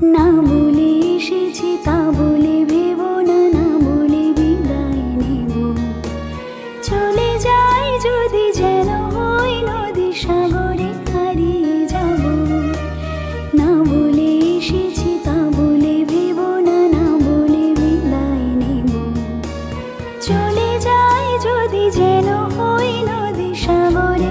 না বলে এসেছি তা বলে ভেব না না বলে বিদায় নেব। চলে যাই যদি যেন হই নদী সাগরে হারিয়ে যাব। না বলে এসেছি তা বলে ভেব না না বলে বিদায় নেব। চলে যাই যদি যেন হই নদী সাগরে